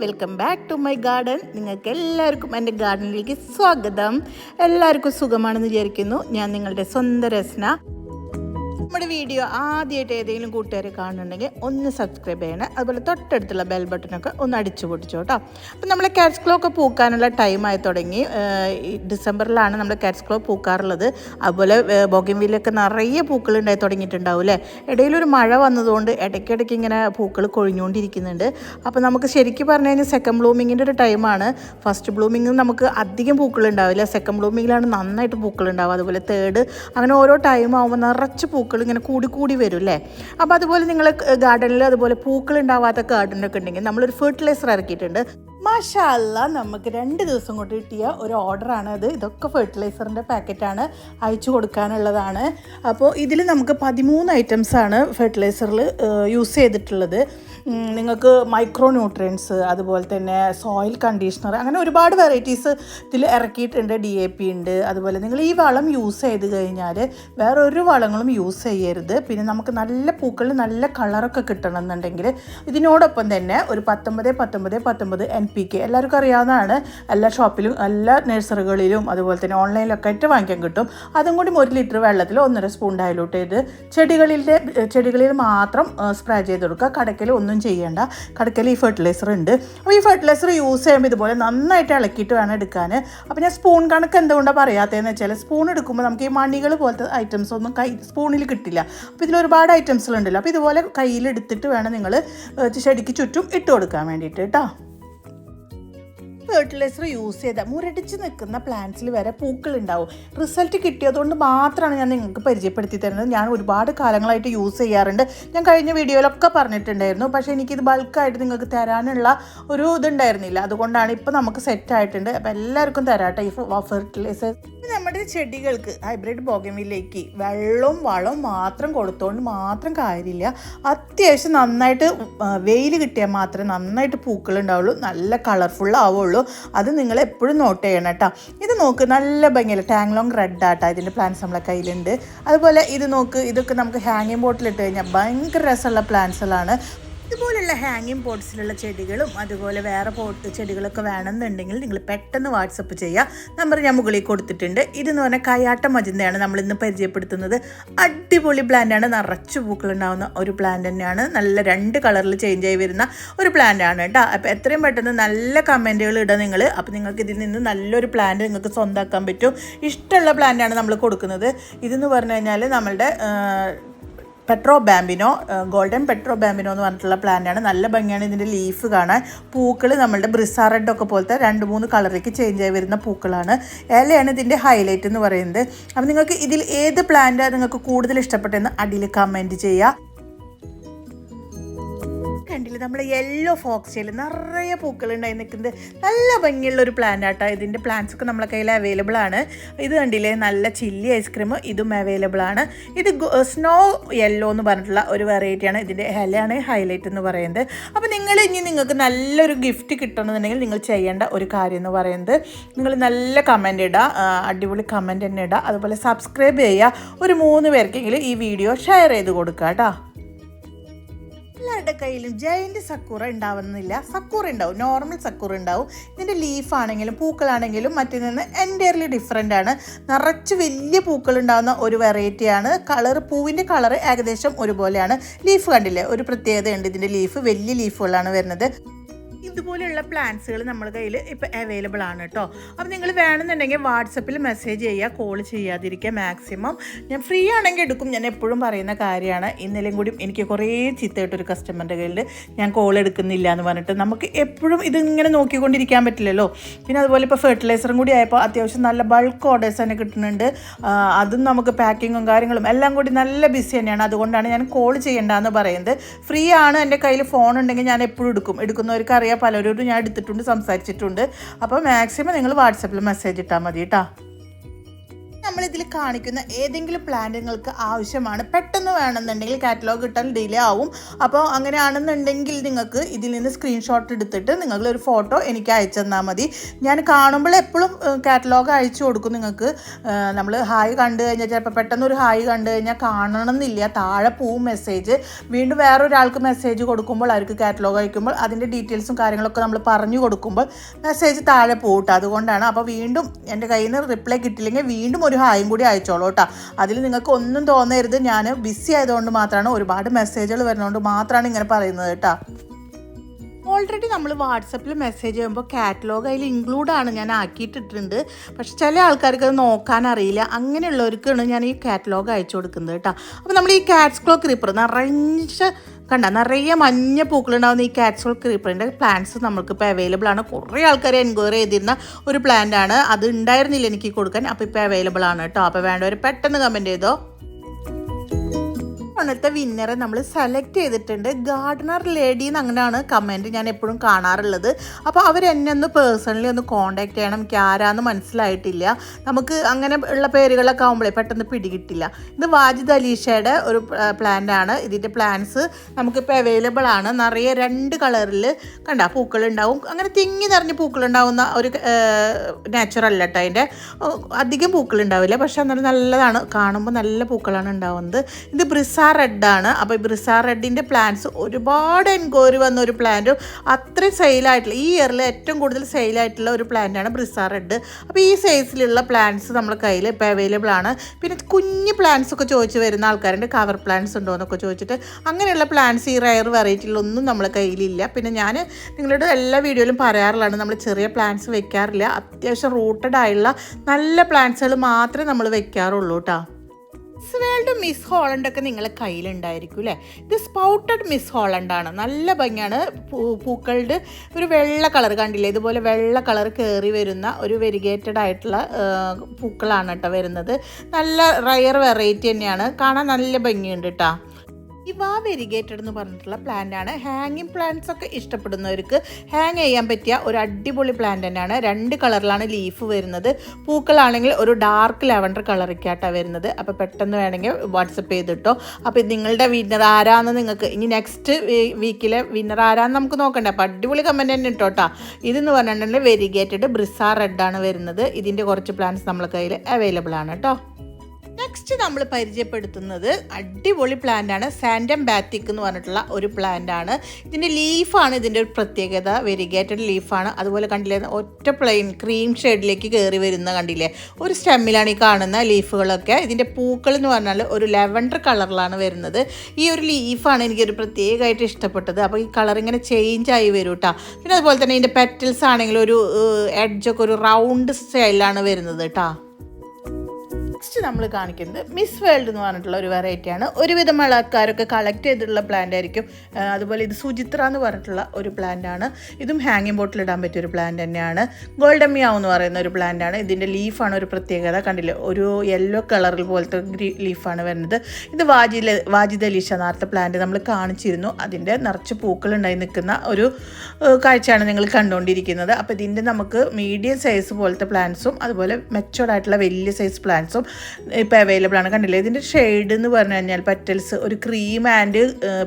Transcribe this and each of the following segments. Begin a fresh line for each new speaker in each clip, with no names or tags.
Welcome back to my garden നിങ്ങൾക്ക് എല്ലാവർക്കും എന്റെ ഗാർഡനിലേക്ക് സ്വാഗതം. എല്ലാവർക്കും സുഖമാണെന്ന് വിചാരിക്കുന്നു. ഞാൻ നിങ്ങളുടെ സ്വന്തം രസ്ന. നമ്മുടെ വീഡിയോ ആദ്യമായിട്ട് ഏതെങ്കിലും കൂട്ടുകാർ കാണുന്നുണ്ടെങ്കിൽ ഒന്ന് സബ്സ്ക്രൈബ് ചെയ്യണം. അതുപോലെ തൊട്ടടുത്തുള്ള ബെൽ ബട്ടണൊക്കെ ഒന്ന് അടിച്ചു പൊട്ടിച്ചു കേട്ടോ അപ്പം നമ്മൾ കാറ്റ്സ് ക്ലോ ഒക്കെ പൂക്കാനുള്ള ടൈം ആയി തുടങ്ങി. ഡിസംബറിലാണ് നമ്മൾ കാറ്റ്സ് ക്ലോ പൂക്കാറുള്ളത്. അതുപോലെ ബോഗിൻവില്ലൊക്കെ നിറയെ പൂക്കൾ ഉണ്ടായി തുടങ്ങിയിട്ടുണ്ടാവും അല്ലേ ഇടയിലൊരു മഴ വന്നതുകൊണ്ട് ഇടയ്ക്കിടയ്ക്ക് ഇങ്ങനെ പൂക്കൾ കൊഴിഞ്ഞുകൊണ്ടിരിക്കുന്നുണ്ട്. അപ്പോൾ നമുക്ക് ശരിക്കും പറഞ്ഞു കഴിഞ്ഞാൽ സെക്കൻഡ് ബ്ലൂമിങ്ങിന്റെ ഒരു ടൈമാണ് ഫസ്റ്റ് ബ്ലൂമിങ് നമുക്ക് അധികം പൂക്കൾ ഉണ്ടാവില്ല സെക്കൻഡ് ബ്ലൂമിങ്ങിലാണ് നന്നായിട്ട് പൂക്കൾ ഉണ്ടാവുക അതുപോലെ തേർഡ് അങ്ങനെ ഓരോ ടൈം ആകുമ്പോൾ നിറച്ച് പൂക്കൾ ഇങ്ങനെ കൂടി കൂടി വരും അല്ലേ അപ്പോൾ അതുപോലെ നിങ്ങൾ ഗാർഡനിൽ അതുപോലെ പൂക്കൾ ഉണ്ടാവാത്ത ഗാർഡനൊക്കെ ഉണ്ടെങ്കിൽ നമ്മളൊരു ഫെർട്ടിലൈസർ ഇറക്കിയിട്ടുണ്ട്. മാഷല്ല നമുക്ക് രണ്ട് ദിവസം കൊണ്ട് കിട്ടിയ ഒരു ഓർഡറാണ് അത്. ഇതൊക്കെ ഫെർട്ടിലൈസറിന്റെ പാക്കറ്റാണ്. അയച്ചു കൊടുക്കാനുള്ളതാണ്. അപ്പോൾ ഇതിൽ നമുക്ക് പതിമൂന്ന് ഐറ്റംസാണ് ഫെർട്ടിലൈസറിൽ യൂസ് ചെയ്തിട്ടുള്ളത്. നിങ്ങൾക്ക് മൈക്രോ ന്യൂട്രിയൻസ് അതുപോലെ തന്നെ സോയിൽ കണ്ടീഷണർ അങ്ങനെ ഒരുപാട് വെറൈറ്റീസ് ഇതിൽ ഇറക്കിയിട്ടുണ്ട്. ഡി എ പി ഉണ്ട്. അതുപോലെ നിങ്ങൾ ഈ വളം യൂസ് ചെയ്ത് കഴിഞ്ഞാൽ വേറെ ഒരു വളങ്ങളും യൂസ് ചെയ്യരുത്. പിന്നെ നമുക്ക് നല്ല പൂക്കളിൽ നല്ല കളറൊക്കെ കിട്ടണമെന്നുണ്ടെങ്കിൽ ഇതിനോടൊപ്പം തന്നെ ഒരു പത്തൊമ്പത് പത്തൊമ്പത് പത്തൊമ്പത് എൻ പി കെ. എല്ലാവർക്കും അറിയാവുന്നതാണ്. എല്ലാ ഷോപ്പിലും എല്ലാ നഴ്സറികളിലും അതുപോലെ തന്നെ ഓൺലൈനിലൊക്കെ ആയിട്ട് വാങ്ങിക്കാൻ കിട്ടും. അതും കൂടി ഒരു ലിറ്റർ വെള്ളത്തിൽ ഒന്നര സ്പൂൺ ഡയലൂട്ട് ചെയ്ത് ചെടികളിലെ ചെടികളിൽ മാത്രം സ്പ്രേ ചെയ്ത് കൊടുക്കുക. കടക്കൽ ഒന്നും ചെയ്യേണ്ട. കടക്കൽ ഈ ഫെർട്ടിലൈസർ ഉണ്ട്. അപ്പോൾ ഈ ഫെർട്ടിലൈസർ യൂസ് ചെയ്യുമ്പോൾ ഇതുപോലെ നന്നായിട്ട് ഇളക്കിയിട്ട് വേണം എടുക്കാൻ. അപ്പോൾ ഞാൻ സ്പൂൺ കണക്ക് എന്തുകൊണ്ടാണ് പറയാത്തതെന്ന് വെച്ചാൽ സ്പൂൺ എടുക്കുമ്പോൾ നമുക്ക് ഈ മണികൾ പോലത്തെ ഐറ്റംസ് ഒന്നും കൈ സ്പൂണിൽ കിട്ടില്ല. അപ്പോൾ ഇതിൽ ഒരുപാട് ഐറ്റംസുകളുണ്ടല്ലോ അപ്പോൾ ഇതുപോലെ കയ്യിൽ എടുത്തിട്ട് വേണം നിങ്ങൾ ചെടിക്ക് ചുറ്റും ഇട്ട് കൊടുക്കാൻ വേണ്ടിയിട്ട് കേട്ടോ ഫെർട്ടിലൈസർ യൂസ് ചെയ്താൽ മുരടിച്ച് നിൽക്കുന്ന പ്ലാന്റ്സിൽ വരെ പൂക്കൾ ഉണ്ടാവും റിസൾട്ട് കിട്ടിയതുകൊണ്ട് മാത്രമാണ് ഞാൻ നിങ്ങൾക്ക് പരിചയപ്പെടുത്തി തരുന്നത്. ഞാൻ ഒരുപാട് കാലങ്ങളായിട്ട് യൂസ് ചെയ്യാറുണ്ട്. ഞാൻ കഴിഞ്ഞ വീഡിയോയിലൊക്കെ പറഞ്ഞിട്ടുണ്ടായിരുന്നു. പക്ഷേ എനിക്കിത് ബൾക്കായിട്ട് നിങ്ങൾക്ക് തരാനുള്ള ഒരു ഇതുണ്ടായിരുന്നില്ല. അതുകൊണ്ടാണ് ഇപ്പോൾ നമുക്ക് സെറ്റ് ആയിട്ടുണ്ട്. അപ്പോൾ എല്ലാവർക്കും തരാട്ടെ ഈ ഫെർട്ടിലൈസർ നമ്മുടെ ചെടികൾക്ക് ഹൈബ്രിഡ് ബോഗമിലേക്ക് വെള്ളവും വളവും മാത്രം കൊടുത്തുകൊണ്ട് മാത്രം കാര്യമില്ല. അത്യാവശ്യം നന്നായിട്ട് വെയിൽ കിട്ടിയാൽ മാത്രമേ നന്നായിട്ട് പൂക്കൾ ഉണ്ടാവുള്ളൂ നല്ല കളർഫുൾ ആവുള്ളൂ. അത് നിങ്ങൾ എപ്പോഴും നോട്ട് ചെയ്യണം കേട്ടോ ഇത് നോക്ക് നല്ല ഭംഗിയല്ല ടാങ്ലോങ് റെഡ് ആട്ടോ ഇതിന്റെ പ്ലാന്റ്സ് നമ്മളെ കയ്യിലുണ്ട്. അതുപോലെ ഇത് നോക്ക് ഇതൊക്കെ നമുക്ക് ഹാങ്ങിങ് ബോട്ടിലിട്ട് കഴിഞ്ഞാൽ ഭയങ്കര രസമുള്ള പ്ലാന്റ്സുകളാണ് ഇതുപോലുള്ള ഹാങ്ങിങ് പോട്ട്സിലുള്ള ചെടികളും അതുപോലെ വേറെ പോട്ട് ചെടികളൊക്കെ വേണമെന്നുണ്ടെങ്കിൽ നിങ്ങൾ പെട്ടെന്ന് വാട്സപ്പ് ചെയ്യുക. നമ്പർ ഞാൻ മുകളിൽ കൊടുത്തിട്ടുണ്ട്. ഇതെന്ന് പറഞ്ഞാൽ കയാട്ട മജന്തയാണ് നമ്മൾ ഇന്ന് പരിചയപ്പെടുത്തുന്നത്. അടിപൊളി പ്ലാന്റാണ് നിറച്ച് പൂക്കളുണ്ടാവുന്ന ഒരു പ്ലാന്റ് തന്നെയാണ്. നല്ല രണ്ട് കളറിൽ ചേഞ്ച് ആയി വരുന്ന ഒരു പ്ലാന്റ് ആണ് കേട്ടോ. അപ്പോൾ എത്രയും പെട്ടെന്ന് നല്ല കമന്റുകൾ ഇടുക നിങ്ങൾ. അപ്പോൾ നിങ്ങൾക്ക് ഇതിൽ നിന്ന് നല്ലൊരു പ്ലാന്റ് നിങ്ങൾക്ക് സ്വന്തമാക്കാൻ പറ്റും. ഇഷ്ടമുള്ള പ്ലാന്റാണ് നമ്മൾ കൊടുക്കുന്നത്. ഇതെന്ന് പറഞ്ഞു കഴിഞ്ഞാൽ നമ്മളുടെ petra bambino golden petra bambino എന്ന് പറഞ്ഞിട്ടുള്ള പ്ലാന്റാണ് നല്ല ഭംഗിയാണ് ഇതിന്റെ ലീഫ് കാണാൻ. പൂക്കൾ നമ്മളുടെ ബ്രിസാ റെഡ് ഒക്കെ പോലത്തെ രണ്ട് മൂന്ന് കളറിലേക്ക് ചേഞ്ച് ആയി വരുന്ന പൂക്കളാണ്. ഇലയാണ് ഇതിന്റെ ഹൈലൈറ്റ് എന്ന് പറയുന്നത്. അപ്പം നിങ്ങൾക്ക് ഇതിൽ ഏത് പ്ലാന്റാണ് നിങ്ങൾക്ക് കൂടുതൽ ഇഷ്ടപ്പെട്ടതെന്ന് അടിയിൽ കമന്റ് ചെയ്യുക. കണ്ടില്ല? നമ്മുടെ യെല്ലോ ഫോക്സിൽ നിറയെ പൂക്കൾ ഉണ്ടായി നിൽക്കുന്നത്. നല്ല ഭംഗിയുള്ള ഒരു പ്ലാന്റ് ആട്ടോ. ഇതിന്റെ പ്ലാന്റ്സ് ഒക്കെ നമ്മളെ കയ്യിൽ അവൈലബിൾ ആണ്. ഇത് കണ്ടില്ലേ? നല്ല ചില്ലി ഐസ്ക്രീം ഇതും അവൈലബിൾ ആണ്. ഇത് സ്നോ യെല്ലോ എന്ന് പറഞ്ഞിട്ടുള്ള ഒരു വെറൈറ്റിയാണ് ഇതിന്റെ ഹെലയാണ് ഹൈലൈറ്റ് എന്ന് പറയുന്നത്. അപ്പോൾ നിങ്ങൾ ഇനി നിങ്ങൾക്ക് നല്ലൊരു ഗിഫ്റ്റ് കിട്ടണമെന്നുണ്ടെങ്കിൽ നിങ്ങൾ ചെയ്യേണ്ട ഒരു കാര്യം എന്ന് പറയുന്നത് നിങ്ങൾ നല്ല കമന്റ് ഇടുക അടിപൊളി കമന്റ് തന്നെ ഇടുക അതുപോലെ സബ്സ്ക്രൈബ് ചെയ്യുക. ഒരു മൂന്ന് പേർക്കെങ്കിലും ഈ വീഡിയോ ഷെയർ ചെയ്ത് കൊടുക്കുക കേട്ടോ. എല്ലാവരുടെ കയ്യിലും ജയന്റ് സക്കൂറ ഉണ്ടാവുന്നില്ല. സക്കൂറ ഉണ്ടാവും. നോർമൽ സക്കൂറ ഉണ്ടാവും. ഇതിന്റെ ലീഫാണെങ്കിലും പൂക്കളാണെങ്കിലും മറ്റിൽ നിന്ന് എന്റയർലി ഡിഫറെന്റ് ആണ്. നിറച്ച് വലിയ പൂക്കൾ ഉണ്ടാകുന്ന ഒരു വെറൈറ്റിയാണ് കളർ പൂവിന്റെ കളർ ഏകദേശം ഒരുപോലെയാണ്. ലീഫ് കണ്ടില്ലേ? ഒരു പ്രത്യേകതയുണ്ട് ഇതിന്റെ ലീഫ് വലിയ ലീഫുകളാണ് വരുന്നത്. ഇതുപോലെയുള്ള പ്ലാൻസുകൾ നമ്മൾ കയ്യിൽ ഇപ്പോൾ അവൈലബിൾ ആണ് കേട്ടോ അപ്പോൾ നിങ്ങൾ വേണമെന്നുണ്ടെങ്കിൽ വാട്സപ്പിൽ മെസ്സേജ് ചെയ്യുക കോൾ ചെയ്യാതിരിക്കുക മാക്സിമം ഞാൻ ഫ്രീ ആണെങ്കിൽ എടുക്കും. ഞാൻ എപ്പോഴും പറയുന്ന കാര്യമാണ്. ഇന്നലെയും കൂടി എനിക്ക് കുറേ ചീത്തയായിട്ടൊരു കസ്റ്റമറിന്റെ കയ്യിൽ ഞാൻ കോൾ എടുക്കുന്നില്ല എന്ന് പറഞ്ഞിട്ട് നമുക്ക് എപ്പോഴും ഇതിങ്ങനെ നോക്കിക്കൊണ്ടിരിക്കാൻ പറ്റില്ലല്ലോ. പിന്നെ അതുപോലെ ഇപ്പോൾ ഫെർട്ടിലൈസറും കൂടി ആയപ്പോൾ അത്യാവശ്യം നല്ല ബൾക്ക് ഓർഡേഴ്സ് തന്നെ കിട്ടുന്നുണ്ട്. അതും നമുക്ക് പാക്കിങ്ങും കാര്യങ്ങളും എല്ലാം കൂടി നല്ല ബിസി തന്നെയാണ്. അതുകൊണ്ടാണ് ഞാൻ കോൾ ചെയ്യേണ്ടതെന്ന് പറയുന്നത്. ഫ്രീ ആണ്. എന്റെ കയ്യിൽ ഫോൺ ഉണ്ടെങ്കിൽ ഞാൻ എപ്പോഴും എടുക്കും. എടുക്കുന്നവർക്ക് അറിയാം പലരോടും ഞാൻ എടുത്തിട്ടുണ്ട് സംസാരിച്ചിട്ടുണ്ട്. അപ്പോൾ മാക്സിമം നിങ്ങൾ വാട്സപ്പിൽ മെസ്സേജ് ഇട്ടാൽ മതി കേട്ടോ നമ്മൾ കാണിക്കുന്ന ഏതെങ്കിലും പ്ലാന്റുകൾക്ക് ആവശ്യമാണ്. പെട്ടെന്ന് വേണമെന്നുണ്ടെങ്കിൽ കാറ്റലോഗ് കിട്ടാൻ ഡിലേ ആവും. അപ്പോൾ അങ്ങനെയാണെന്നുണ്ടെങ്കിൽ നിങ്ങൾക്ക് ഇതിൽ നിന്ന് സ്ക്രീൻഷോട്ട് എടുത്തിട്ട് നിങ്ങൾ ഒരു ഫോട്ടോ എനിക്ക് അയച്ചു തന്നാൽ മതി. ഞാൻ കാണുമ്പോൾ എപ്പോഴും കാറ്റലോഗ് അയച്ചു കൊടുക്കും നിങ്ങൾക്ക്. നമ്മൾ ഹായ് കണ്ടു കഴിഞ്ഞാൽ ചിലപ്പോൾ പെട്ടെന്ന് ഒരു ഹായ് കണ്ടു കഴിഞ്ഞാൽ കാണണമെന്നില്ല. താഴെ പോവും മെസ്സേജ് വീണ്ടും വേറൊരാൾക്ക് മെസ്സേജ് കൊടുക്കുമ്പോൾ അവർക്ക് കാറ്റലോഗ് അയക്കുമ്പോൾ അതിന്റെ ഡീറ്റെയിൽസും കാര്യങ്ങളൊക്കെ നമ്മൾ പറഞ്ഞു കൊടുക്കുമ്പോൾ മെസ്സേജ് താഴെ പോകട്ടെ അതുകൊണ്ടാണ്. അപ്പോൾ വീണ്ടും എന്റെ കയ്യിൽ നിന്ന് റിപ്ലൈ കിട്ടില്ലെങ്കിൽ വീണ്ടും ഒരു ഹായും കൂടി അയച്ചോളൂ കേട്ടോ അതിൽ നിങ്ങൾക്ക് ഒന്നും തോന്നരുത്. ഞാൻ ബിസി ആയതുകൊണ്ട് മാത്രമാണ് ഒരുപാട് മെസ്സേജുകൾ വരുന്നതുകൊണ്ട് മാത്രമാണ് ഇങ്ങനെ പറയുന്നത് കേട്ടോ ഓൾറെഡി നമ്മൾ വാട്സപ്പിൽ മെസ്സേജ് ചെയ്യുമ്പോൾ കാറ്റലോഗ് അതിൽ ഇൻക്ലൂഡ് ആണ് ഞാൻ ആക്കിയിട്ടിട്ടുണ്ട്. പക്ഷെ ചില ആൾക്കാർക്ക് അത് നോക്കാൻ അറിയില്ല. അങ്ങനെയുള്ളവർക്കാണ് ഞാൻ ഈ കാറ്റലോഗ് അയച്ചു കൊടുക്കുന്നത് കേട്ടോ അപ്പോൾ നമ്മൾ ഈ കാറ്റ്സ് ക്ലോ ക്രീപ്പർ നിറഞ്ഞ കണ്ട നിറയെ മഞ്ഞ പൂക്കളുണ്ടാവുന്ന ഈ കാറ്റ്സോൾ ക്രീപ്പറിന്റെ പ്ലാന്റ്സ് നമ്മൾക്കിപ്പോൾ അവൈലബിൾ ആണ്. കുറേ ആൾക്കാർ എൻക്വയറി ചെയ്തിരുന്ന ഒരു പ്ലാന്റ് ആണ്. അത് ഉണ്ടായിരുന്നില്ല എനിക്ക് കൊടുക്കാൻ. അപ്പോൾ ഇപ്പോൾ അവൈലബിൾ ആണ് കേട്ടോ. അപ്പോൾ വേണ്ടവർ പെട്ടെന്ന് കമന്റ് ചെയ്തോ. ഇത്തവണത്തെ വിന്നറെ നമ്മൾ സെലക്ട് ചെയ്തിട്ടുണ്ട്. ഗാർഡനർ ലേഡി എന്ന് അങ്ങനെയാണ് കമന്റ് ഞാൻ എപ്പോഴും കാണാറുള്ളത്. അപ്പോൾ അവർ എന്നെ ഒന്ന് പേഴ്സണലി ഒന്ന് കോൺടാക്ട് ചെയ്യണം. എനിക്ക് ആരാന്ന് മനസ്സിലായിട്ടില്ല. നമുക്ക് അങ്ങനെ ഉള്ള പേരുകളൊക്കെ ആകുമ്പോഴേ പെട്ടെന്ന് പിടികിട്ടില്ല. ഇത് വാജിദ് അലീഷയുടെ ഒരു പ്ലാന്റ് ആണ്. ഇതിന്റെ പ്ലാന്റ്സ് നമുക്കിപ്പോൾ അവൈലബിൾ ആണ്. നിറയെ രണ്ട് കളറിൽ കണ്ട പൂക്കളുണ്ടാവും. അങ്ങനെ തിങ്ങി നിറഞ്ഞ് പൂക്കളുണ്ടാവുന്ന ഒരു നാച്ചുറൽ കേട്ടോ അതിന്റെ. അധികം പൂക്കൾ ഉണ്ടാവില്ല പക്ഷേ അന്നേരം നല്ലതാണ്. കാണുമ്പോൾ നല്ല പൂക്കളാണ് ഉണ്ടാവുന്നത്. ഇത് ബ്രിസ റെഡാണ് അപ്പോൾ ഈ ബ്രിസാ റെഡിന്റെ പ്ലാന്റ്സ് ഒരുപാട് എൻക്വയറി വന്ന ഒരു പ്ലാന്റും അത്രയും സെയിലായിട്ടുള്ള ഈ ഇയറിൽ ഏറ്റവും കൂടുതൽ സെയിലായിട്ടുള്ള ഒരു പ്ലാന്റാണ് ബ്രിസാ റെഡ് അപ്പോൾ ഈ സൈസിലുള്ള പ്ലാന്റ്സ് നമ്മുടെ കയ്യിൽ ഇപ്പോൾ അവൈലബിൾ ആണ്. പിന്നെ കുഞ്ഞ് പ്ലാന്റ്സ് ഒക്കെ ചോദിച്ച് വരുന്ന ആൾക്കാരുണ്ട്. കവർ പ്ലാന്റ്സ് ഉണ്ടോ എന്നൊക്കെ ചോദിച്ചിട്ട് അങ്ങനെയുള്ള പ്ലാന്റ്സ് ഈ റയർ വെറൈറ്റിയിലൊന്നും നമ്മുടെ കയ്യിലില്ല. പിന്നെ ഞാൻ നിങ്ങളോട് എല്ലാ വീഡിയോയിലും പറയാറുള്ളതാണ് നമ്മൾ ചെറിയ പ്ലാന്റ്സ് വെക്കാറില്ല. അത്യാവശ്യം റൂട്ടഡ് ആയുള്ള നല്ല പ്ലാന്റ്സുകൾ മാത്രമേ നമ്മൾ വെക്കാറുള്ളൂ കേട്ടോ മിസ് വേൾഡ് മിസ് ഹോളണ്ട് ഒക്കെ നിങ്ങളെ കയ്യിലുണ്ടായിരിക്കും അല്ലേ ഇത് സ്പൗട്ടഡ് മിസ് ഹോളണ്ട് ആണ്. നല്ല ഭംഗിയാണ്. പൂ പൂക്കളുടെ ഒരു വെള്ള കളർ കണ്ടില്ലേ? ഇതുപോലെ വെള്ള കളർ കയറി വരുന്ന ഒരു വെരിഗേറ്റഡ് ആയിട്ടുള്ള പൂക്കളാണ് കേട്ടോ വരുന്നത്. നല്ല റയർ വെറൈറ്റി തന്നെയാണ്. കാണാൻ നല്ല ഭംഗിയുണ്ട് കേട്ടോ ഇവ വെരിഗേറ്റഡ് എന്ന് പറഞ്ഞിട്ടുള്ള പ്ലാന്റ് ആണ്. ഹാങ്ങിങ് പ്ലാന്റ്സ് ഒക്കെ ഇഷ്ടപ്പെടുന്നവർക്ക് ഹാങ് ചെയ്യാൻ പറ്റിയ ഒരു അടിപൊളി പ്ലാന്റ് തന്നെയാണ്. രണ്ട് കളറിലാണ് ലീഫ് വരുന്നത്. പൂക്കളാണെങ്കിൽ ഒരു ഡാർക്ക് ലെവൻഡർ കളറൊക്കെയായിട്ടാണ് വരുന്നത്. അപ്പോൾ പെട്ടെന്ന് വേണമെങ്കിൽ വാട്സപ്പ് ചെയ്തിട്ടോ. അപ്പോൾ നിങ്ങളുടെ വിന്നർ ആരാന്ന് നിങ്ങൾക്ക് ഇനി നെക്സ്റ്റ് വീക്കിലെ വിന്നർ ആരാന്ന് നമുക്ക് നോക്കണ്ടേ. അപ്പോൾ അടിപൊളി കമന്റ് തന്നെ ഇട്ടോട്ടാ. ഇതെന്ന് പറഞ്ഞിട്ടുണ്ടെങ്കിൽ വെരിഗേറ്റഡ് ബ്രിസാർ റെഡ് ആണ് വരുന്നത്. ഇതിന്റെ കുറച്ച് പ്ലാന്റ്സ് നമ്മളെ കയ്യിൽ അവൈലബിൾ ആണ് കേട്ടോ. നെക്സ്റ്റ് നമ്മൾ പരിചയപ്പെടുത്തുന്നത് അടിപൊളി പ്ലാന്റ് ആണ്. സാൻഡം ബാത്തിക് എന്ന് പറഞ്ഞിട്ടുള്ള ഒരു പ്ലാന്റ് ആണ്. ഇതിന്റെ ലീഫാണ് ഇതിന്റെ ഒരു പ്രത്യേകത. വെരിഗേറ്റഡ് ലീഫാണ് അതുപോലെ കണ്ടില്ലേ ഒറ്റ പ്ലെയിൻ ക്രീം ഷെയ്ഡിലേക്ക് കയറി വരുന്ന കണ്ടില്ലേ ഒരു സ്റ്റെമ്മിലാണ് ഈ കാണുന്ന ലീഫുകളൊക്കെ ഇതിന്റെ പൂക്കൾ എന്ന് പറഞ്ഞാൽ ഒരു ലെവൻഡർ കളറിലാണ് വരുന്നത്. ഈ ഒരു ലീഫാണ് എനിക്കൊരു പ്രത്യേകമായിട്ട് ഇഷ്ടപ്പെട്ടത്. അപ്പോൾ ഈ കളർ ഇങ്ങനെ ചേഞ്ച് ആയി വരും കേട്ടോ പിന്നെ അതുപോലെ തന്നെ ഇതിന്റെ പെറ്റൽസ് ആണെങ്കിൽ ഒരു എഡ്ജൊക്കെ ഒരു റൗണ്ട് സ്റ്റൈലാണ് വരുന്നത് കേട്ടോ നെക്സ്റ്റ് നമ്മൾ കാണിക്കുന്നത് മിസ് വേൾഡ് എന്ന് പറഞ്ഞിട്ടുള്ള ഒരു വെറൈറ്റിയാണ്. ഒരുവിധം ആൾക്കാരൊക്കെ കളക്ട് ചെയ്തിട്ടുള്ള പ്ലാന്റ് ആയിരിക്കും. അതുപോലെ ഇത് സുചിത്ര എന്ന് പറഞ്ഞിട്ടുള്ള ഒരു പ്ലാന്റ് ആണ്. ഇതും ഹാങ്ങിങ് ബോട്ടിൽ ഇടാൻ പറ്റിയ ഒരു പ്ലാന്റ് തന്നെയാണ്. ഗോൾഡൻ മിയാവ് എന്ന് പറയുന്ന ഒരു പ്ലാന്റ് ആണ്. ഇതിന്റെ ലീഫാണ് ഒരു പ്രത്യേകത. കണ്ടില്ലേ? ഒരു യെല്ലോ കളറിൽ പോലത്തെ ലീഫാണ് വരുന്നത്. ഇത് വാജില വാജിദ ലീഷ നേരത്തെ പ്ലാന്റ് നമ്മൾ കാണിച്ചിരുന്നു. അതിന്റെ നിറച്ച് പൂക്കളുണ്ടായി നിൽക്കുന്ന ഒരു കാഴ്ചയാണ് നിങ്ങൾ കണ്ടുകൊണ്ടിരിക്കുന്നത്. അപ്പോൾ ഇതിന്റെ നമുക്ക് മീഡിയം സൈസ് പോലത്തെ പ്ലാന്റ്സും അതുപോലെ മെച്ചോർഡായിട്ടുള്ള വലിയ സൈസ് പ്ലാന്റ്സും ഇപ്പോൾ അവൈലബിൾ ആണ്. കണ്ടില്ലേ? ഇതിന്റെ ഷെയ്ഡ് എന്ന് പറഞ്ഞു കഴിഞ്ഞാൽ പറ്റൽസ് ഒരു ക്രീം ആൻഡ്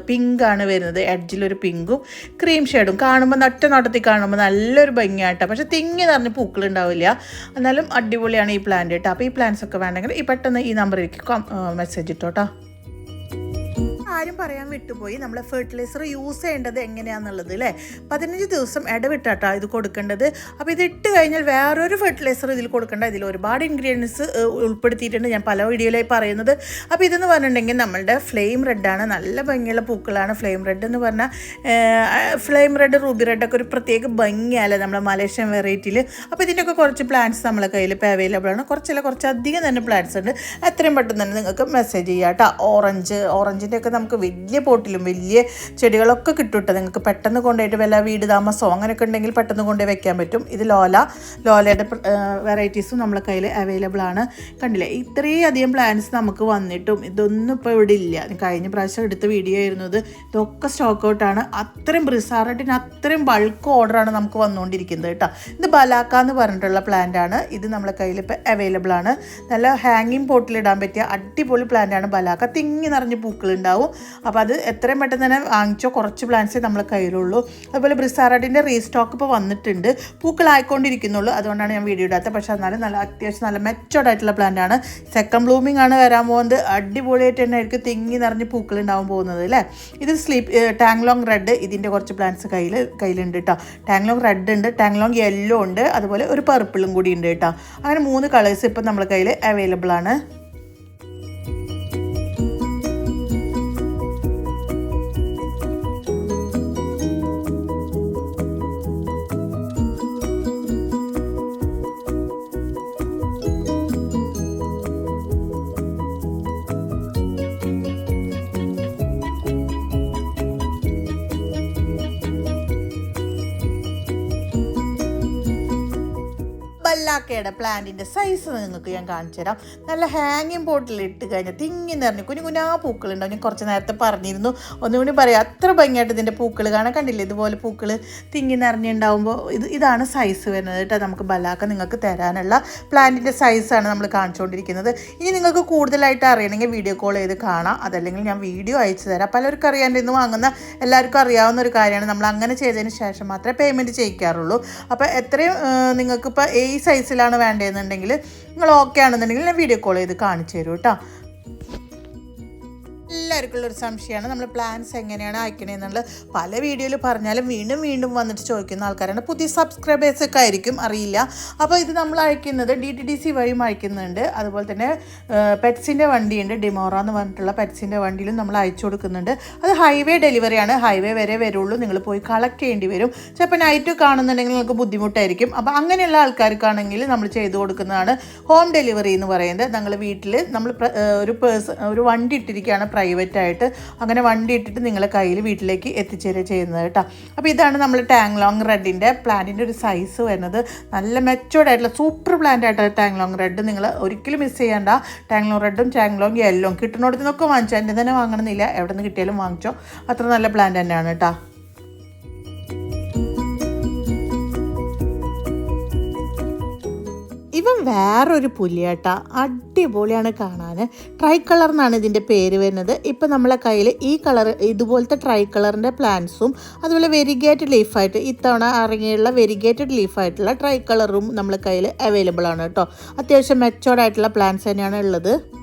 പിങ്ക് ആണ് വരുന്നത്. എഡ്ജിലൊരു പിങ്കും ക്രീം ഷെയ്ഡും കാണുമ്പോൾ നട്ട നോട്ടത്തിൽ കാണുമ്പോൾ നല്ലൊരു ഭംഗിയായിട്ടാണ് പക്ഷേ തിങ്ങി നിറഞ്ഞ് പൂക്കൾ ഉണ്ടാവില്ല. എന്നാലും അടിപൊളിയാണ് ഈ പ്ലാന്റ് കേട്ടോ അപ്പോൾ ഈ പ്ലാന്റ്സ് ഒക്കെ വേണമെങ്കിൽ ഈ പെട്ടെന്ന് ഈ നമ്പറിലേക്ക് മെസ്സേജ് ഇട്ടോട്ടോ. കാര്യം പറയാൻ വിട്ടുപോയി. നമ്മൾ ഫെർട്ടിലൈസർ യൂസ് ചെയ്യേണ്ടത് എങ്ങനെയാണെന്നുള്ളത് അല്ലേ പതിനഞ്ച് ദിവസം ഇടവിട്ടാട്ടോ ഇത് കൊടുക്കേണ്ടത്. അപ്പോൾ ഇത് ഇട്ട് കഴിഞ്ഞാൽ വേറൊരു ഫെർട്ടിലൈസർ ഇതിൽ കൊടുക്കേണ്ട. ഇതിൽ ഒരുപാട് ഇൻഗ്രീഡിയൻസ് ഉൾപ്പെടുത്തിയിട്ടുണ്ട്. ഞാൻ പല വീഡിയോയിലായി പറയുന്നത്. അപ്പോൾ ഇതെന്ന് പറഞ്ഞിട്ടുണ്ടെങ്കിൽ നമ്മളുടെ ഫ്ലെയിം റെഡാണ് നല്ല ഭംഗിയുള്ള പൂക്കളാണ് ഫ്ലെയിം റെഡ് എന്ന് പറഞ്ഞാൽ ഫ്ലെയിം റെഡ് റൂബി റെഡൊക്കെ ഒരു പ്രത്യേക ഭംഗിയല്ലേ നമ്മുടെ മലേഷ്യൻ വെറൈറ്റിയിൽ അപ്പോൾ ഇതിന്റെയൊക്കെ കുറച്ച് പ്ലാന്റ്സ് നമ്മളെ കയ്യിൽ ഇപ്പോൾ അവൈലബിൾ ആണ്. കുറച്ചല്ല കുറച്ച് അധികം തന്നെ പ്ലാന്റ്സ് ഉണ്ട്. എത്രയും പെട്ടെന്ന് തന്നെ നിങ്ങൾക്ക് മെസ്സേജ് ചെയ്യാം കേട്ടോ ഓറഞ്ച് ഓറഞ്ചിന്റെയൊക്കെ നമുക്ക് നമുക്ക് വലിയ പോട്ടിലും വലിയ ചെടികളൊക്കെ കിട്ടും നിങ്ങൾക്ക് പെട്ടെന്ന് കൊണ്ടുപോയിട്ട് വല്ല വീട് താമസമോ അങ്ങനെയൊക്കെ ഉണ്ടെങ്കിൽ പെട്ടെന്ന് കൊണ്ടുപോയി വെക്കാൻ പറ്റും. ഇത് ലോല. ലോലയുടെ വെറൈറ്റീസും നമ്മളെ കയ്യിൽ അവൈലബിൾ ആണ്. കണ്ടില്ലേ? ഇത്രയും അധികം പ്ലാന്റ്സ് നമുക്ക് വന്നിട്ടും ഇതൊന്നും ഇപ്പോൾ ഇവിടെ ഇല്ല. കഴിഞ്ഞ പ്രാവശ്യം എടുത്ത വീഡിയോ ആയിരുന്നു ഇത്. ഇതൊക്കെ സ്റ്റോക്ക് ഔട്ടാണ് അത്രയും ബ്രിസാർട്ടിന് അത്രയും ബൾക്ക് ഓർഡറാണ് നമുക്ക് വന്നുകൊണ്ടിരിക്കുന്നത് കേട്ടോ. ഇത് ബലാക്ക എന്ന് പറഞ്ഞിട്ടുള്ള പ്ലാന്റ് ആണ്. ഇത് നമ്മളെ കയ്യിൽ ഇപ്പോൾ അവൈലബിൾ ആണ്. നല്ല ഹാങ്ങിങ് പോട്ടിലിടാൻ പറ്റിയ അടിപൊളി പ്ലാന്റ് ആണ് ബലാക്ക. തിങ്ങി നിറഞ്ഞ് പൂക്കളുണ്ടാവും അപ്പോൾ അത് എത്രയും പെട്ടെന്ന് തന്നെ വാങ്ങിച്ചോ. കുറച്ച് പ്ലാന്റ്സേ നമ്മളെ കയ്യിലുള്ളൂ. അതുപോലെ ബ്രിസാറാട്ടിന്റെ റീസ്റ്റോക്ക് ഇപ്പോൾ വന്നിട്ടുണ്ട്. പൂക്കളായിക്കൊണ്ടിരിക്കുന്നുള്ളൂ. അതുകൊണ്ടാണ് ഞാൻ വീഡിയോ ഇടാത്തത്. പക്ഷേ എന്നാലും നല്ല അത്യാവശ്യം നല്ല മെച്ചോർഡ് ആയിട്ടുള്ള പ്ലാന്റ് ആണ്. സെക്കൻഡ് ബ്ലൂമിംഗ് ആണ് വരാൻ പോകുന്നത്. അടിപൊളിയായിട്ട് തന്നെ ആയിരിക്കും തിങ്ങി നിറഞ്ഞ് പൂക്കൾ ഉണ്ടാവാൻ പോകുന്നത് അല്ലേ? ഇത് സ്ലീപ്പ് ടാങ്ലോങ് റെഡ് ഇതിന്റെ കുറച്ച് പ്ലാന്റ്സ് കയ്യിൽ കയ്യിലുണ്ട് കേട്ടോ ടാങ്ലോങ് റെഡ് ഉണ്ട് ടാങ്ലോങ് യെല്ലോ ഉണ്ട് അതുപോലെ ഒരു പർപ്പിളും കൂടി ഉണ്ട് കേട്ടോ അങ്ങനെ മൂന്ന് കളേഴ്സ് ഇപ്പം നമ്മുടെ കയ്യിൽ അവൈലബിൾ ആണ്. ബല്ലാക്കയുടെ പ്ലാന്റിന്റെ സൈസ് നിങ്ങൾക്ക് ഞാൻ കാണിച്ചു തരാം. നല്ല ഹാങ്ങിങ് പോട്ടിൽ ഇട്ട് കഴിഞ്ഞാൽ തിങ്ങി നിറഞ്ഞ് കുഞ്ഞു കുഞ്ഞാ പൂക്കളുണ്ടാവും. ഞാൻ കുറച്ച് നേരത്തെ പറഞ്ഞിരുന്നു. ഒന്നുകൂടി പറയാം. അത്ര ഭംഗിയായിട്ട് ഇതിന്റെ പൂക്കൾ കാണാൻ കണ്ടില്ലേ ഇതുപോലെ പൂക്കൾ തിങ്ങി നിറഞ്ഞുണ്ടാവുമ്പോൾ ഇത് ഇതാണ് സൈസ് വരുന്നത് കേട്ടോ. നമുക്ക് ബലാക്ക നിങ്ങൾക്ക് തരാനുള്ള പ്ലാന്റിന്റെ സൈസാണ് നമ്മൾ കാണിച്ചുകൊണ്ടിരിക്കുന്നത് ഇനി നിങ്ങൾക്ക് കൂടുതലായിട്ട് അറിയണമെങ്കിൽ വീഡിയോ കോൾ ചെയ്ത് കാണാം. അതല്ലെങ്കിൽ ഞാൻ വീഡിയോ അയച്ചു തരാം. പലർക്കും അറിയാണ്ട് ഇന്ന് വാങ്ങുന്ന എല്ലാവർക്കും അറിയാവുന്ന ഒരു കാര്യമാണ്. നമ്മൾ അങ്ങനെ ചെയ്തതിന് ശേഷം മാത്രമേ പേയ്മെന്റ് ചെയ്യിക്കാറുള്ളൂ. അപ്പോൾ എത്രയും നിങ്ങൾക്കിപ്പോൾ ഈ സൈസിലാണ് വേണ്ടതെന്നുണ്ടെങ്കിൽ നിങ്ങൾ ഓക്കെ ആണെന്നുണ്ടെങ്കിൽ ഞാൻ വീഡിയോ കോൾ ചെയ്ത് കാണിച്ചു തരും കേട്ടോ. എല്ലാവർക്കും ഉള്ളൊരു സംശയമാണ്. നമ്മൾ പ്ലാൻസ് എങ്ങനെയാണ് അയക്കണേന്നുള്ളത്. പല വീഡിയോയിൽ പറഞ്ഞാലും വീണ്ടും വീണ്ടും വന്നിട്ട് ചോദിക്കുന്ന ആൾക്കാരാണ്. പുതിയ സബ്സ്ക്രൈബേഴ്സൊക്കെ ആയിരിക്കും അറിയില്ല. അപ്പോൾ ഇത് നമ്മൾ അയക്കുന്നത് ഡി ടി ഡി സി വഴിയും അയക്കുന്നുണ്ട്. അതുപോലെ തന്നെ പെറ്റ്സിന്റെ വണ്ടിയുണ്ട്. ഡിമോറ എന്ന് പറഞ്ഞിട്ടുള്ള പെറ്റ്സിന്റെ വണ്ടിയിലും നമ്മൾ അയച്ചു കൊടുക്കുന്നുണ്ട്. അത് ഹൈവേ ഡെലിവറിയാണ് ഹൈവേ വരെ വരുള്ളൂ. നിങ്ങൾ പോയി കളക്ട് ചെയ്യേണ്ടി വരും. ചിലപ്പോൾ നൈറ്റ് കാണുന്നുണ്ടെങ്കിൽ നിങ്ങൾക്ക് ബുദ്ധിമുട്ടായിരിക്കും. അപ്പോൾ അങ്ങനെയുള്ള ആൾക്കാർക്കാണെങ്കിൽ നമ്മൾ ചെയ്തു കൊടുക്കുന്നതാണ് ഹോം ഡെലിവറി എന്ന് പറയുന്നത്. ഞങ്ങൾ വീട്ടിൽ നമ്മൾ ഒരു പേഴ്സൺ ഒരു വണ്ടി ഇട്ടിരിക്കുകയാണ് പ്രൈവറ്റ് ആയിട്ട് അങ്ങനെ വണ്ടി ഇട്ടിട്ട് നിങ്ങളെ കയ്യിൽ വീട്ടിലേക്ക് എത്തിച്ചേരുക ചെയ്യുന്നത് കേട്ടോ. അപ്പോൾ ഇതാണ് നമ്മൾ ടാങ് ടാങ്ലോങ് റെഡിന്റെ പ്ലാന്റിന്റെ ഒരു സൈസ് വരുന്നത്. നല്ല മെച്ചോർഡ് ആയിട്ടുള്ള സൂപ്പർ പ്ലാന്റ് ആയിട്ടുള്ള ടാങ്ലോങ് റെഡ് നിങ്ങൾ ഒരിക്കലും മിസ് ചെയ്യേണ്ട. ടാങ്ലോങ് റെഡും ടാങ്ലോങ് യെല്ലോം കിട്ടുന്നിടത്ത് വാങ്ങിച്ചോ. എന്റെ തന്നെ വാങ്ങണമെന്നില്ല. എവിടെ നിന്ന് കിട്ടിയാലും വാങ്ങിച്ചോ. അത്ര നല്ല പ്ലാന്റ് തന്നെയാണ് കേട്ടോ. ഇവൻ വേറൊരു പുലിയേട്ട. അടിപൊളിയാണ് കാണാൻ ട്രൈ കളർ എന്നാണ് ഇതിന്റെ പേര് വരുന്നത്. ഇപ്പം നമ്മളെ കയ്യിൽ ഈ കളർ ഇതുപോലത്തെ ട്രൈ കളറിന്റെ പ്ലാന്റ്സും അതുപോലെ വെരിഗേറ്റഡ് ലീഫായിട്ട് ഇത്തവണ ഇറങ്ങിയുള്ള വെരിഗേറ്റഡ് ലീഫായിട്ടുള്ള ട്രൈ കളറും നമ്മളെ കയ്യിൽ അവൈലബിൾ ആണ് കേട്ടോ. അത്യാവശ്യം മെച്ചോർഡായിട്ടുള്ള പ്ലാന്റ്സ് തന്നെയാണ് ഉള്ളത്.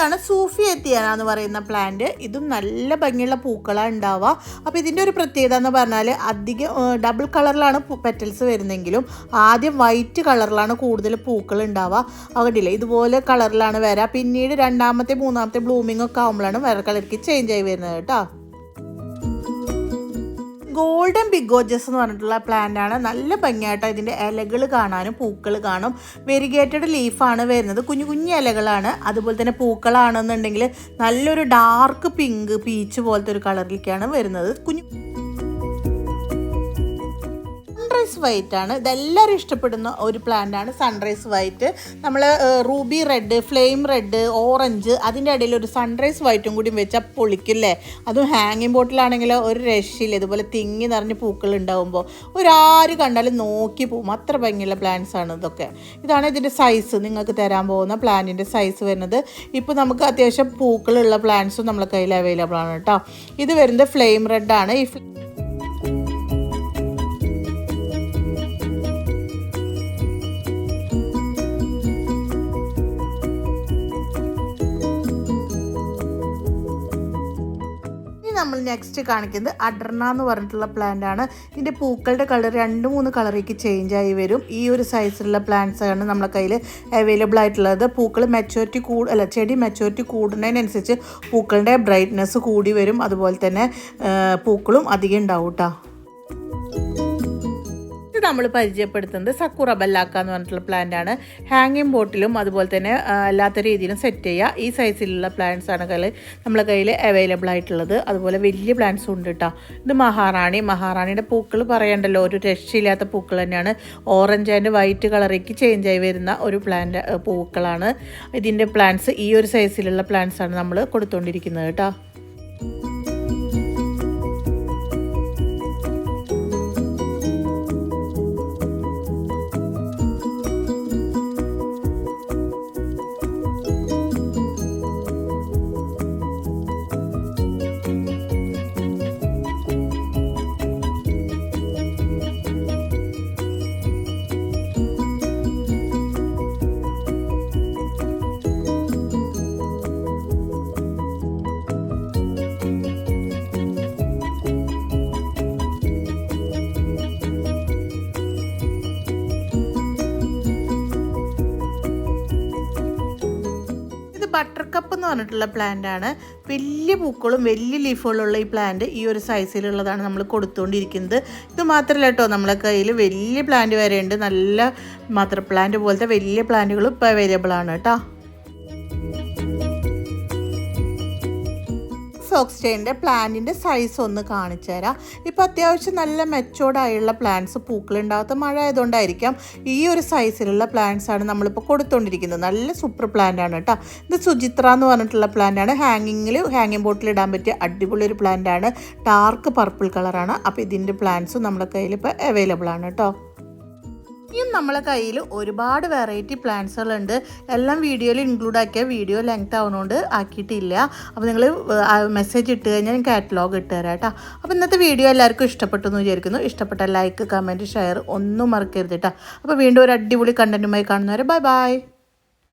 ഇതാണ് സൂഫി എത്തിയാന എന്ന് പറയുന്ന പ്ലാന്റ് ഇതും നല്ല ഭംഗിയുള്ള പൂക്കളാണ് ഉണ്ടാവുക. അപ്പോൾ ഇതിന്റെ ഒരു പ്രത്യേകത എന്ന് പറഞ്ഞാൽ അധികം ഡബിൾ കളറിലാണ് പെറ്റൽസ് വരുന്നെങ്കിലും ആദ്യം വൈറ്റ് കളറിലാണ് കൂടുതൽ പൂക്കൾ ഉണ്ടാവുക. അവിടെയില്ല ഇതുപോലെ കളറിലാണ് വരിക പിന്നീട് രണ്ടാമത്തെ മൂന്നാമത്തെ ബ്ലൂമിംഗ് ഒക്കെ ആകുമ്പോഴാണ് വേറെ കളർക്ക് ചേഞ്ച് ആയി വരുന്നത് കേട്ടോ. ഗോൾഡൻ ബിഗോജസ് എന്ന് പറഞ്ഞിട്ടുള്ള പ്ലാന്റ് ആണ്. നല്ല ഭംഗിയായിട്ട് ഇതിന്റെ ഇലകൾ കാണാനും പൂക്കൾ കാണും. വെരിഗേറ്റഡ് ലീഫാണ് വരുന്നത്. കുഞ്ഞു കുഞ്ഞു ഇലകളാണ്. അതുപോലെ തന്നെ പൂക്കളാണെന്നുണ്ടെങ്കിൽ നല്ലൊരു ഡാർക്ക് പിങ്ക് പീച്ച് പോലത്തെ ഒരു കളറിലേക്കാണ് വരുന്നത്. കുഞ്ഞു സൺറൈസ് വൈറ്റ് ആണ്. ഇതെല്ലാവരും ഇഷ്ടപ്പെടുന്ന ഒരു പ്ലാന്റ് ആണ് സൺറൈസ് വൈറ്റ് നമ്മൾ ruby red flame red orange അതിന്റെ ഇടയിൽ ഒരു സൺറൈസ് വൈറ്റും കൂടി വെച്ചാൽ പൊളിക്കില്ലേ അതും ഹാങ്ങിങ് ബോട്ടിലാണെങ്കിൽ ഒരു രക്ഷയില്ല. ഇതുപോലെ തിങ്ങി നിറഞ്ഞ് പൂക്കൾ ഉണ്ടാകുമ്പോൾ ഒരാര് കണ്ടാലും നോക്കി പോകും അത്ര ഭംഗിയുള്ള പ്ലാന്റ്സ് ആണ് ഇതൊക്കെ. ഇതാണ് ഇതിന്റെ സൈസ് നിങ്ങൾക്ക് തരാൻ പോകുന്ന പ്ലാന്റിന്റെ സൈസ് വരുന്നത്. ഇപ്പോൾ നമുക്ക് അത്യാവശ്യം പൂക്കളുള്ള പ്ലാന്റ്സും നമ്മളെ കയ്യിൽ അവൈലബിൾ ആണ് കേട്ടോ ഇത് വരുന്നത് ഫ്ലെയിം റെഡ് ആണ്. ഈ നമ്മൾ നെക്സ്റ്റ് കാണിക്കുന്നത് അഡർണ എന്ന് പറഞ്ഞിട്ടുള്ള പ്ലാന്റ് ആണ്. ഇതിന്റെ പൂക്കളുടെ കളർ രണ്ട് മൂന്ന് കളറേക്ക് ചേഞ്ച് ആയി വരും. ഈ ഒരു സൈസിലുള്ള ആണ് നമ്മുടെ കയ്യിൽ അവൈലബിൾ ആയിട്ടുള്ളത്. പൂക്കൾ മെച്ചൂരിറ്റി കൂ അല്ല ചെടി മെച്ചൂരിറ്റി കൂടുന്നതിനനുസരിച്ച് പൂക്കളുടെ ബ്രൈറ്റ്നെസ് കൂടി വരും. അതുപോലെ തന്നെ പൂക്കളും അധികം ഉണ്ടാവും കേട്ടോ നമ്മൾ പരിചയപ്പെടുത്തുന്നത് സക്കൂറ ബല്ലാക്ക എന്ന് പറഞ്ഞിട്ടുള്ള പ്ലാന്റ് ആണ്. ഹാങ്ങിങ് ബോട്ടിലും അതുപോലെ തന്നെ അല്ലാത്ത രീതിയിലും സെറ്റ് ചെയ്യുക ഈ സൈസിലുള്ള പ്ലാന്റ്സ് ആണ് കയ്യിൽ നമ്മളെ കയ്യിൽ അവൈലബിൾ ആയിട്ടുള്ളത്. അതുപോലെ വലിയ പ്ലാന്റ്സും ഉണ്ട് കേട്ടോ ഇത് മഹാറാണി. മഹാറാണിയുടെ പൂക്കൾ പറയണ്ടല്ലോ. ഒരു രക്ഷയില്ലാത്ത പൂക്കൾ തന്നെയാണ്. ഓറഞ്ച് ആൻഡ് വൈറ്റ് കളറേക്ക് ചേഞ്ച് ആയി വരുന്ന ഒരു പ്ലാന്റ് പൂക്കളാണ്. ഇതിന്റെ പ്ലാന്റ്സ് ഈ ഒരു സൈസിലുള്ള പ്ലാന്റ്സ് ആണ് നമ്മൾ കൊടുത്തുകൊണ്ടിരിക്കുന്നത് കേട്ടോ ബട്ടർ കപ്പ് എന്ന് പറഞ്ഞിട്ടുള്ള പ്ലാന്റ് ആണ്. വലിയ പൂക്കളും വലിയ ലീഫുകളുള്ള ഈ പ്ലാന്റ് ഈ ഒരു സൈസിലുള്ളതാണ് നമ്മൾ കൊടുത്തുകൊണ്ടിരിക്കുന്നത് ഇത് മാത്രമല്ല കേട്ടോ നമ്മളെ കയ്യിൽ വലിയ പ്ലാന്റ് വരെയുണ്ട്. നല്ല മദർ പ്ലാന്റ് പോലത്തെ വലിയ പ്ലാന്റുകളും ഇപ്പോൾ അവൈലബിൾ ആണ് കേട്ടോ ഫോക്സ്റ്റൈന്റെ പ്ലാന്റിന്റെ സൈസ് ഒന്ന് കാണിച്ചു തരാം. ഇപ്പോൾ അത്യാവശ്യം നല്ല മെച്ചോർഡായുള്ള പ്ലാന്റ്സ് പൂക്കളുണ്ടാകാത്ത മഴ ആയതുകൊണ്ടായിരിക്കാം ഈ ഒരു സൈസിലുള്ള പ്ലാന്റ്സ് ആണ് നമ്മളിപ്പോൾ കൊടുത്തുകൊണ്ടിരിക്കുന്നത് നല്ല സൂപ്പർ പ്ലാന്റ് ആണ് കേട്ടോ. ഇത് സുചിത്ര എന്ന് പറഞ്ഞിട്ടുള്ള പ്ലാന്റ് ആണ്. ഹാങ്ങിങ്ങിൽ ഹാങ്ങിങ് ബോട്ടിൽ ഇടാൻ പറ്റിയ അടിപൊളി ഒരു പ്ലാന്റ് ആണ്. ഡാർക്ക് പർപ്പിൾ കളറാണ് അപ്പോൾ ഇതിന്റെ പ്ലാന്റ്സും നമ്മുടെ കയ്യിൽ ഇപ്പോൾ അവൈലബിൾ ആണ് കേട്ടോ. ഇനിയും നമ്മളെ കയ്യിൽ ഒരുപാട് വെറൈറ്റി പ്ലാന്റ്സുകളുണ്ട് എല്ലാം വീഡിയോയിൽ ഇൻക്ലൂഡ് ആക്കിയ വീഡിയോ ലെങ്ത് ആവുന്നതുകൊണ്ട് ആക്കിയിട്ടില്ല. അപ്പോൾ നിങ്ങൾ മെസ്സേജ് ഇട്ട് കഴിഞ്ഞാൽ ഞാൻ കാറ്റലോഗ് ഇട്ട് തരാം കേട്ടോ. അപ്പോൾ ഇന്നത്തെ വീഡിയോ എല്ലാവർക്കും ഇഷ്ടപ്പെട്ടു എന്ന് വിചാരിക്കുന്നു. ഇഷ്ടപ്പെട്ട ലൈക്ക് കമന്റ് ഷെയർ ഒന്നും മറക്കരുത് കേട്ടോ. അപ്പോൾ വീണ്ടും ഒരു അടിപൊളി കണ്ടന്റുമായി കാണുന്നവരെ ബൈ ബൈ